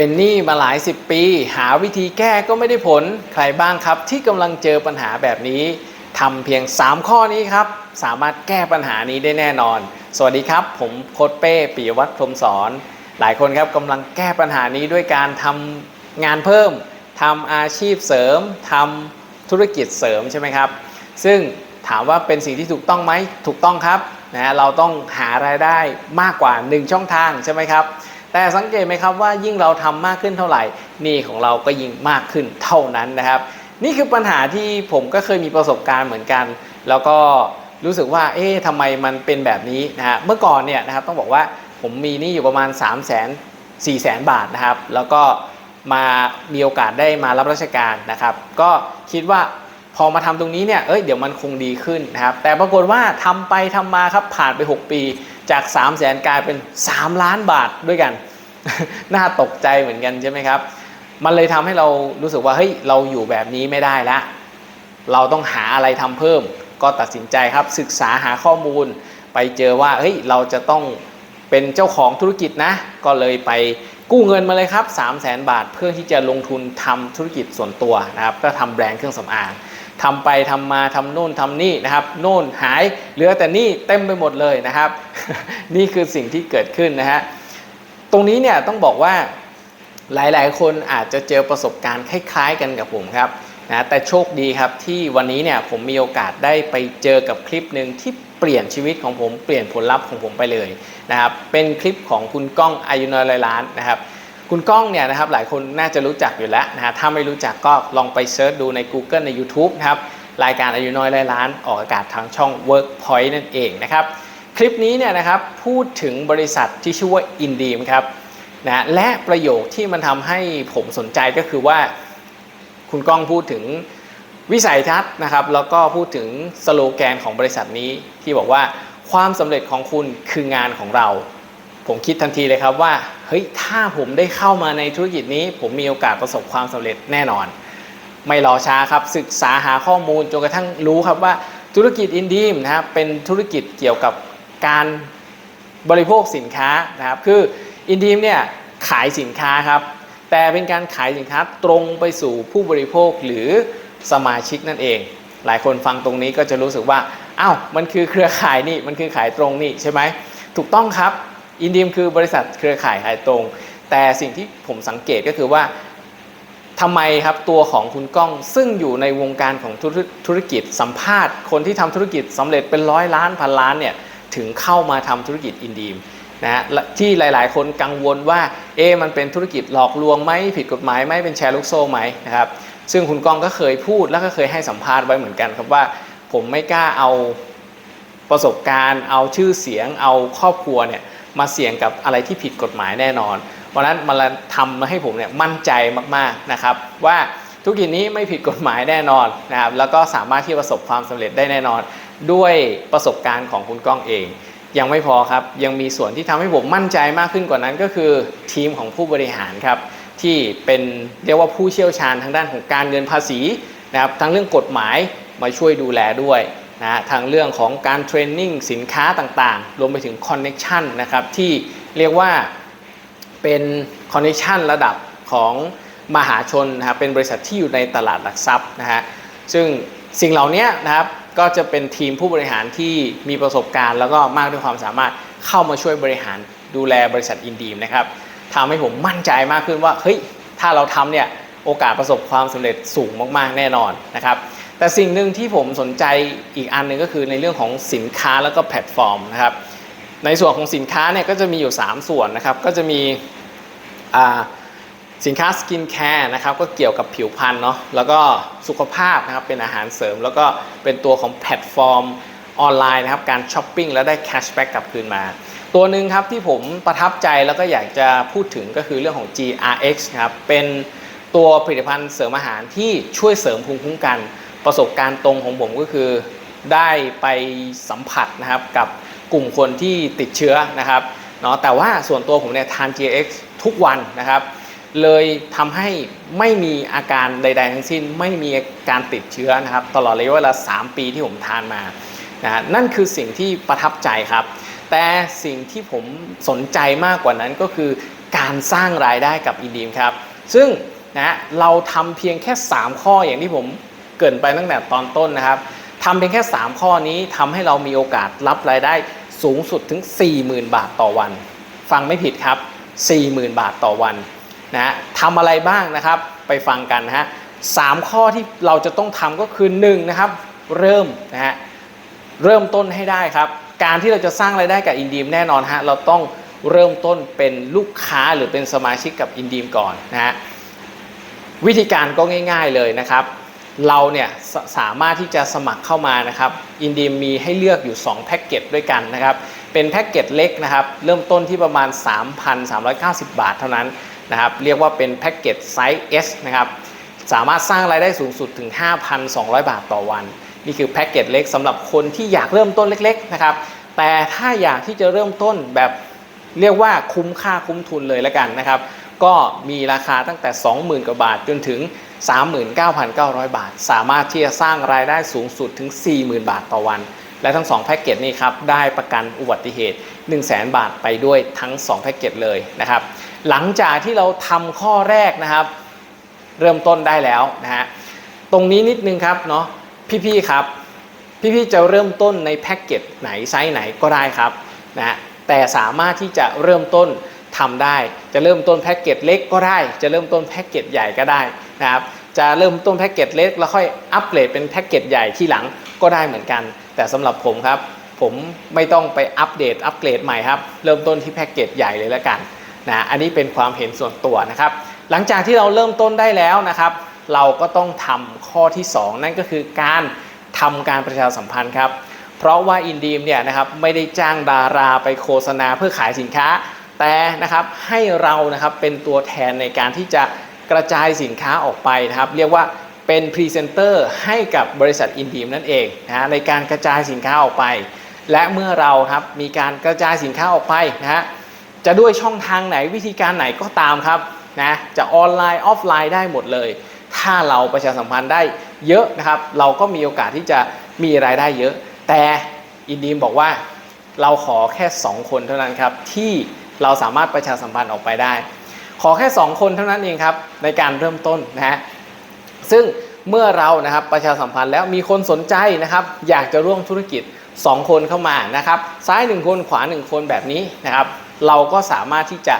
เป็นหนี้มาหลายสิบปี หาวิธีแก้ก็ไม่ได้ผลใครบ้างครับ ที่กำลังเจอปัญหาแบบนี้ทำเพียง 3 ข้อนี้ครับ สามารถแก้ปัญหานี้ได้แน่นอน สวัสดีครับ ผมโค้ดเป้ปิยวัฒน์พรมสอนหลายคนครับกำลังแก้ปัญหานี้ด้วยการทำงานเพิ่มทำอาชีพเสริมทำธุรกิจเสริมใช่ไหมครับ ซึ่งถามว่าเป็นสิ่งที่ถูกต้องไหมถูกต้องครับนะเราต้องหารายได้มากกว่า 1 ช่องทางใช่ไหมครับ แต่สังเกตไหมครับว่ายิ่งเราทำมากขึ้นเท่าไหร่หนี้ของเราก็ยิ่งมากขึ้นเท่านั้นนะครับ นี่คือปัญหาที่ผมก็เคยมีประสบการณ์เหมือนกัน แล้วก็รู้สึกว่า เอ๊ะทำไมมันเป็นแบบนี้นะฮะเมื่อก่อนเนี่ยนะครับต้องบอกว่าผมมีหนี้อยู่ประมาณ 3 0 0 0 0 0 4 0 0 0 0 บาทนะครับ แล้วก็มามีโอกาสได้มารับราชการนะครับ ก็คิดว่าพอมาทำตรงนี้เนี่ย เอ้ย เดี๋ยวมันคงดีขึ้นนะครับ แต่ปรากฏว่าทำไปทำมาครับผ่านไป 6 ปี จาก 3 0 0 0 0 0กลายเป็น 3 ล้านบาทด้วยกัน น่าตกใจเหมือนกันใช่ไหมครับ มันเลยทำให้เรารู้สึกว่าเฮ้ยเราอยู่แบบนี้ไม่ได้ละ เราต้องหาอะไรทำเพิ่ม ก็ตัดสินใจครับศึกษาหาข้อมูล ไปเจอว่าเฮ้ยเราจะต้องเป็นเจ้าของธุรกิจนะ ก็เลยไปกู้เงินมาเลยครับ 3 0 0แสนบาทเพื่อที่จะลงทุนทำธุรกิจส่วนตัวนะครับ ก็ทำแบรนด์เครื่องสำอาง ทำไปทำมาทำโน่นทำนี่นะครับ โน่นหายเหลือแต่นี่เต็มไปหมดเลยนะครับ นี่คือสิ่งที่เกิดขึ้นนะฮะตรงนี้เนี่ยต้องบอกว่าหลาย ๆ คนอาจจะเจอประสบการณ์คล้าย ๆ กันกับผมครับนะแต่โชคดีครับที่วันนี้เนี่ยผมมีโอกาสได้ไปเจอกับคลิปหนึ่งที่เปลี่ยนชีวิตของผมเปลี่ยนผลลัพธ์ของผมไปเลยนะครับเป็นคลิปของคุณก้องอายุน้อยร้อยล้านนะครับ คุณก้องเนี่ยนะครับหลายคนน่าจะรู้จักอยู่แล้วนะฮะถ้าไม่รู้จักก็ลองไปเซิร์ชดูใน Google ใน YouTube นะครับรายการอายุน้อยร้อยล้านออกอากาศทางช่อง Workpoint นั่นเองนะครับคลิปนี้เนี่ยนะครับพูดถึงบริษัทที่ชื่อว่า Indeem ครับนะและประโยคที่มันทำให้ผมสนใจก็คือว่า คุณก้องพูดถึงวิสัยทัศน์นะครับแล้วก็พูดถึงสโลแกนของบริษัทนี้ที่บอกว่าความสำเร็จของคุณคืองานของเรา ผมคิดทันทีเลยครับว่าเฮ้ยถ้าผมได้เข้ามาในธุรกิจนี้ ผมมีโอกาสประสบความสำเร็จแน่นอน ไม่รอช้าครับศึกษาหาข้อมูลจนกระทั่งรู้ครับว่าธุรกิจอินดีมนะครับเป็นธุรกิจเกี่ยวกับการบริโภคสินค้านะครับคืออินดีมเนี่ยขายสินค้าครับแต่เป็นการขายสินค้าตรงไปสู่ผู้บริโภคหรือสมาชิกนั่นเอง หลายคนฟังตรงนี้ก็จะรู้สึกว่าอ้าวมันคือเครือข่ายนี่มันคือขายตรงนี่ใช่ไหมถูกต้องครับ อินดีมคือบริษัทเครือข่ายขายตรง แต่สิ่งที่ผมสังเกตก็คือว่าทำไมครับตัวของคุณก้องซึ่งอยู่ในวงการของธุรธุรกิจสัมภาษณ์ คนที่ทำธุรกิจสำเร็จเป็นร้อยล้านพันล้านเนี่ยถึงเข้ามาทำธุรกิจอินดีมนะฮะที่หลาย ๆ คนกังวลว่าเอ๊มันเป็นธุรกิจหลอกลวงไหมผิดกฎหมายไหมเป็นแชร์ลูกโซ่ไหมนะครับซึ่งคุณก้องก็เคยพูดแล้วก็เคยให้สัมภาษณ์ไว้เหมือนกันครับว่า ผมไม่กล้าเอาประสบการณ์ เอาชื่อเสียง เอาครอบครัวเนี่ย มาเสี่ยงกับอะไรที่ผิดกฎหมายแน่นอน เพราะนั้นมันทำให้ผมเนี่ยมั่นใจมากๆนะครับ ว่าธุรกิจนี้ไม่ผิดกฎหมายแน่นอนนะครับแล้วก็สามารถที่ประสบความสำเร็จได้แน่นอน ด้วยประสบการณ์ของคุณก้องเอง ยังไม่พอครับยังมีส่วนที่ทำให้ผมมั่นใจมากขึ้นกว่านั้น ก็คือทีมของผู้บริหารครับที่เป็นเรียกว่าผู้เชี่ยวชาญทางด้านของการเงินภาษีนะครับทั้งเรื่องกฎหมายมาช่วยดูแลด้วย นะทางเรื่องของการเทรนนิ่งสินค้าต่างๆ รวมไปถึงคอนเน็ชันนะครับที่เรียกว่าเป็นคอนเน็ชันระดับของมหาชนนะครับเป็นบริษัทที่อยู่ในตลาดหลักทรัพย์นะฮะซึ่งสิ่งเหล่านี้นะครับก็จะเป็นทีมผู้บริหารที่มีประสบการณ์ แล้วก็มากด้วยความสามารถเข้ามาช่วยบริหารดูแลบริษัทอินดีมนะครับทำให้ผมมั่นใจมากขึ้นว่าเฮ้ยถ้าเราทำเนี่ยโอกาสประสบความสำเร็จสูงมากๆแน่นอนนะครับ แต่สิ่งหนึ่งที่ผมสนใจอีกอันหนึ่งก็คือในเรื่องของสินค้าแล้วก็แพลตฟอร์มนะครับ ในส่วนของสินค้าเนี่ยก็จะมีอยู่ 3 ส่วนนะครับ ก็จะมีสินค้าสกินแคร์นะครับก็เกี่ยวกับผิวพรรณเนาะแล้วก็สุขภาพนะครับเป็นอาหารเสริม แล้วก็เป็นตัวของแพลตฟอร์มออนไลน์นะครับการช้อปปิ้งแล้วได้แคชแบ็กกลับคืนมา ตัวหนึ่งครับที่ผมประทับใจแล้วก็อยากจะพูดถึงก็คือเรื่องของ GRX ครับเป็นตัวผลิตภัณฑ์เสริมอาหารที่ช่วยเสริมภูมิคุ้มกัน ประสบการณ์ตรงของผมก็คือ ได้ไปสัมผัสนะครับกับกลุ่มคนที่ติดเชื้อนะครับเนาะแต่ว่าส่วนตัวผมเนี่ยทาน gx ทุกวันนะครับ เลยทำให้ไม่มีอาการใด ๆ ทั้งสิ้น ไม่มีการติดเชื้อนะครับ ตลอดระยะเวลา 3 ปีที่ผมทานมานะนั่นคือสิ่งที่ประทับใจครับ แต่สิ่งที่ผมสนใจมากกว่านั้นก็คือการสร้างรายได้กับอินดีมครับ ซึ่งนะเราทำเพียงแค่ 3 ข้ออย่างที่ผม เกินไปตั้งแต่ตอนต้นนะครับทำเพียงแค่ 3 ข้อนี้ทำให้เรามีโอกาสรับรายได้สูงสุดถึง 40,000 บาทต่อวัน ฟังไม่ผิดครับ 40,000 บาทต่อวันนะทำอะไรบ้างนะครับไปฟังกันนะฮะสามข้อที่เราจะต้องทำก็คือ1นะครับเริ่มนะฮะเริ่มต้นให้ได้ครับ การที่เราจะสร้างรายได้กับอินดีมแน่นอนฮะเราต้องเริ่มต้นเป็นลูกค้าหรือเป็นสมาชิกกับอินดีมก่อนนะฮะวิธีการก็ง่าย ๆเลยนะครับ เราเนี่ยสสามารถที่จะสมัครเข้ามานะครับอินดีมมีให้เลือกอยู่ 2 แพ็กเกจด้วยกันนะครับ เป็นแพ็กเกจเล็กนะครับ เริ่มต้นที่ประมาณ 3,390 บาทเท่านั้นนะครับ เรียกว่าเป็นแพ็กเกจไซส์ S นะครับ สามารถสร้างรายได้สูงสุดถึง 5,200 บาทต่อวัน นี่คือแพ็กเกจเล็กสำหรับคนที่อยากเริ่มต้นเล็กๆนะครับ แต่ถ้าอยากที่จะเริ่มต้นแบบเรียกว่าคุ้มค่าคุ้มทุนเลยแล้วกันนะครับ ก็มีราคาตั้งแต่ 20,000 กว่าบาทจนถึง 39,900 บาท สามารถที่จะสร้างรายได้สูงสุดถึง 40,000 บาทต่อวัน และทั้ง 2 แพ็กเกจนี้ครับ ได้ประกันอุบัติเหตุ 100,000 บาทไปด้วยทั้ง 2 แพ็กเกจเลยนะครับ หลังจากที่เราทำข้อแรกนะครับ เริ่มต้นได้แล้วนะฮะ ตรงนี้นิดนึงครับเนาะ พี่ๆครับ พี่ๆจะเริ่มต้นในแพ็กเกจไหนไซส์ไหนก็ได้ครับนะฮะแต่สามารถที่จะเริ่มต้นทำได้ จะเริ่มต้นแพ็กเกจเล็กก็ได้ จะเริ่มต้นแพ็กเกจใหญ่ก็ได้ นะครับจะเริ่มต้นแพ็กเกจเล็กแล้วค่อยอัปเกรดเป็นแพ็กเกจใหญ่ที่หลังก็ได้เหมือนกัน แต่สำหรับผมครับ ผมไม่ต้องไปอัปเดตอัปเกรดใหม่ครับ เริ่มต้นที่แพ็กเกจใหญ่เลยแล้วกันนะอันนี้เป็นความเห็นส่วนตัวนะครับ หลังจากที่เราเริ่มต้นได้แล้วนะครับ เราก็ต้องทำข้อที่ 2 นั่นก็คือการทำการประชาสัมพันธ์ครับเพราะว่าอินดีมเนี่ยนะครับไม่ได้จ้างดาราไปโฆษณาเพื่อขายสินค้า แต่นะครับให้เรานะครับเป็นตัวแทนในการที่จะ กระจายสินค้าออกไปนะครับเรียกว่าเป็นพรีเซนเตอร์ให้กับบริษัทอินดีมนั่นเองนะฮะในการกระจายสินค้าออกไป และเมื่อเราครับมีการกระจายสินค้าออกไปนะฮะจะด้วยช่องทางไหนวิธีการไหนก็ตามครับนะจะออนไลน์ออฟไลน์ได้หมดเลย ถ้าเราประชาสัมพันธ์ได้เยอะนะครับเราก็มีโอกาสที่จะมีรายได้เยอะ แต่อินดีมบอกว่าเราขอแค่ 2 คนเท่านั้นครับที่เราสามารถประชาสัมพันธ์ออกไปได้ ขอแค่ 2 คนเท่านั้นเองครับในการเริ่มต้นนะฮะซึ่งเมื่อเรานะครับประชาสัมพันธ์แล้วมีคนสนใจนะครับ อยากจะร่วมธุรกิจ 2 คนเข้ามานะครับ ซ้าย 1 คนขวา 1 คนแบบนี้นะครับ เราก็สามารถที่จะ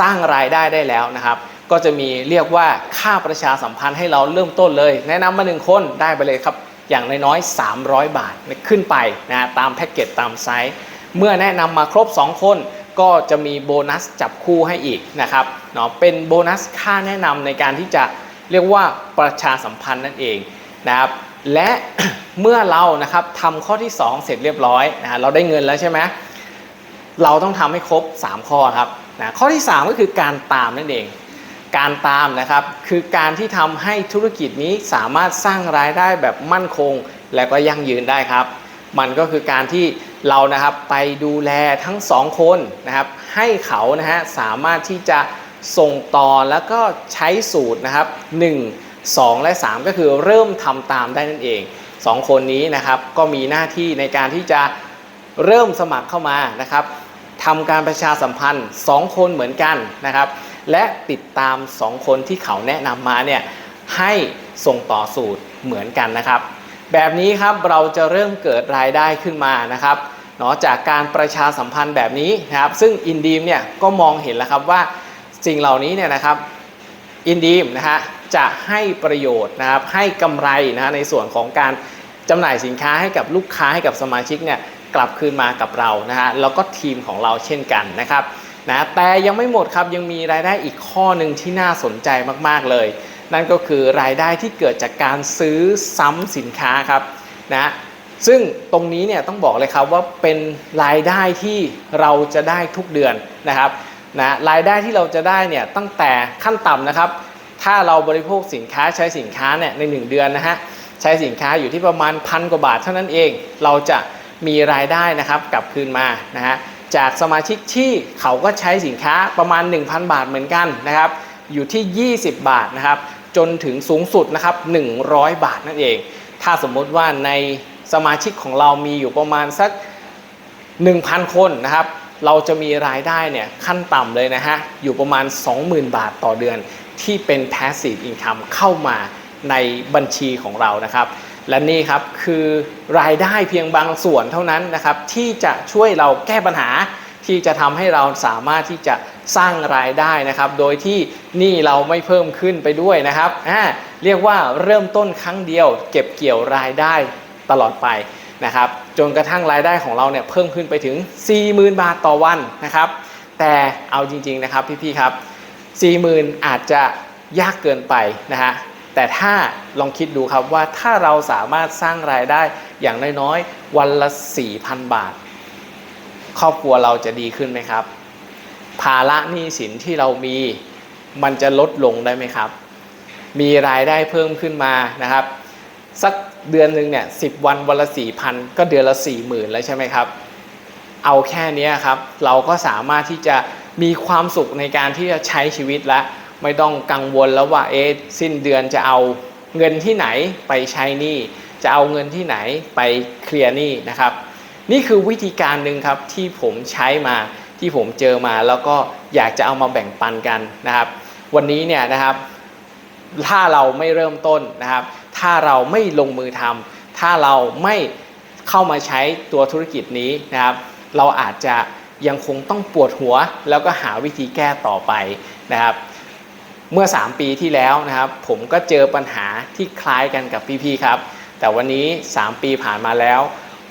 สร้างรายได้ได้แล้วนะครับ ก็จะมีเรียกว่าค่าประชาสัมพันธ์ให้เราเริ่มต้นเลย แนะนำมา 1 คนได้ไปเลยครับ อย่างน้อยๆ300 บาทขึ้นไปนะตามแพ็กเกจตามไซส์เมื่อแนะนำมาครบ 2 คน ก็จะมีโบนัสจับคู่ให้อีกนะครับเนาะเป็นโบนัสค่าแนะนำในการที่จะเรียกว่าประชาสัมพันธ์นั่นเองนะครับและเมื่อเรานะครับทำข้อที่ 2 เสร็จเรียบร้อยนะเราได้เงินแล้วใช่ไหมเราต้องทำให้ครบ 3 ข้อครับนะข้อที่ 3 ก็คือการตามนั่นเอง การตามนะครับคือการที่ทำให้ธุรกิจนี้สามารถสร้างรายได้แบบมั่นคง และก็ยั่งยืนได้ครับ มันก็คือการที่เรานะครับไปดูแลทั้งสองคนนะครับให้เขานะฮะสามารถที่จะส่งต่อแล้วก็ใช้สูตรนะครับ1 2 และ 3 ก็คือเริ่มทำตามได้นั่นเอง 2 คนนี้นะครับก็มีหน้าที่ในการที่จะเริ่มสมัครเข้ามานะครับทำการประชาสัมพันธ์ 2 คนเหมือนกันนะครับ และติดตาม 2 คนที่เขาแนะนำมาเนี่ยให้ส่งต่อสูตรเหมือนกันนะครับ แบบนี้ครับเราจะเริ่มเกิดรายได้ขึ้นมานะครับเนาะจากการประชาสัมพันธ์แบบนี้นะครับ ซึ่งอินดีมเนี่ยก็มองเห็นแล้วครับว่าสิ่งเหล่านี้เนี่ยนะครับอินดีมนะฮะจะให้ประโยชน์นะครับให้กำไรนะฮะในส่วนของการจำหน่ายสินค้าให้กับลูกค้าให้กับสมาชิกเนี่ยกลับคืนมากับเรานะฮะแล้วก็ทีมของเราเช่นกันนะครับนะแต่ยังไม่หมดครับยังมีรายได้อีกข้อหนึ่งที่น่าสนใจมากๆเลย นั่นก็คือรายได้ที่เกิดจากการซื้อซ้ำสินค้าครับนะซึ่งตรงนี้เนี่ยต้องบอกเลยครับว่าเป็นรายได้ที่เราจะได้ทุกเดือนนะครับนะรายได้ที่เราจะได้เนี่ยตั้งแต่ขั้นต่ำนะครับ ถ้าเราบริโภคสินค้าใช้สินค้าเนี่ยใน 1 เดือนนะฮะใช้สินค้าอยู่ที่ประมาณพันกว่าบาทเท่านั้นเอง เราจะมีรายได้นะครับกลับคืนมานะฮะจากสมาชิกที่เขาก็ใช้สินค้าประมาณ 1,000 บาทเหมือนกันนะครับอยู่ที่ 20 บาทนะครับ จนถึงสูงสุดนะครับ 100 บาทนั่นเอง ถ้าสมมติว่าในสมาชิกของเรามีอยู่ประมาณสัก 1,000 คนนะครับ เราจะมีรายได้เนี่ยขั้นต่ำเลยนะฮะ อยู่ประมาณ 20,000 บาทต่อเดือน ที่เป็น passive income เข้ามาในบัญชีของเรานะครับ และนี่ครับคือรายได้เพียงบางส่วนเท่านั้นนะครับ ที่จะช่วยเราแก้ปัญหา ที่จะทำให้เราสามารถที่จะสร้างรายได้นะครับ โดยที่หนี่เราไม่เพิ่มขึ้นไปด้วยนะครับอ่าเรียกว่าเริ่มต้นครั้งเดียว เก็บเกี่ยวรายได้ตลอดไปนะครับจนกระทั่งรายได้ของเราเนี่ยเพิ่มขึ้นไปถึง 40,000 บาทต่อวันนะครับ แต่เอาจริงๆนะครับพี่ๆครับ 40,000 อาจจะยากเกินไปนะฮะแต่ถ้าลองคิดดูครับว่าถ้าเราสามารถสร้างรายได้อย่างน้อยๆวันละ 4,000 บาท ครอบครัวเราจะดีขึ้นไหมครับ ภาระหนี้สินที่เรามีมันจะลดลงได้ไหมครับ มีรายได้เพิ่มขึ้นมานะครับ สักเดือนหนึ่งเนี่ยสิวันวันละสี่พันก็เดือนละสี่หมื่นแล้วใช่ไหมครับ เอาแค่นี้ครับ เราก็สามารถที่จะมีความสุขในการที่จะใช้ชีวิตแล้วไม่ต้องกังวลแล้วว่าเอ๊ะสิ้นเดือนจะเอาเงินที่ไหนไปใช้หนี้จะเอาเงินที่ไหนไปเคลียร์หนี้นะครับ นี่คือวิธีการหนึ่งครับที่ผมใช้มาที่ผมเจอมาแล้วก็อยากจะเอามาแบ่งปันกันนะครับ วันนี้เนี่ยนะครับ ถ้าเราไม่เริ่มต้นนะครับ ถ้าเราไม่ลงมือทำถ้าเราไม่เข้ามาใช้ตัวธุรกิจนี้นะครับ เราอาจจะยังคงต้องปวดหัว แล้วก็หาวิธีแก้ต่อไปนะครับ เมื่อ 3 ปีที่แล้วนะครับ ผมก็เจอปัญหาที่คล้ายกันกับพี่ๆครับ แต่วันนี้ 3 ปีผ่านมาแล้ว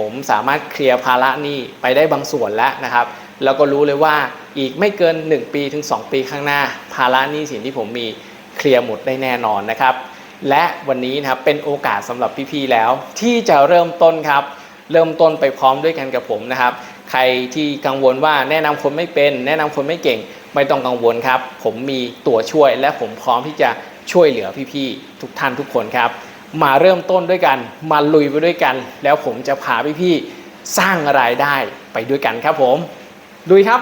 ผมสามารถเคลียร์ภาระหนี้ไปได้บางส่วนแล้วนะครับ แล้วก็รู้เลยว่าอีกไม่เกิน 1 ปีถึง 2 ปีข้างหน้า ภาระหนี้สินที่ผมมีเคลียร์หมดได้แน่นอนนะครับ และวันนี้นะครับเป็นโอกาสสำหรับพี่ๆแล้ว ที่จะเริ่มต้นครับ เริ่มต้นไปพร้อมด้วยกันกับผมนะครับ ใครที่กังวลว่าแนะนำคนไม่เป็น แนะนำคนไม่เก่ง ไม่ต้องกังวลครับ ผมมีตัวช่วยและผมพร้อมที่จะช่วยเหลือพี่ๆทุกท่านทุกคนครับ มาเริ่มต้นด้วยกัน มาลุยไปด้วยกัน แล้วผมจะพาพี่ๆสร้างรายได้ไปด้วยกันครับผมดุยครับ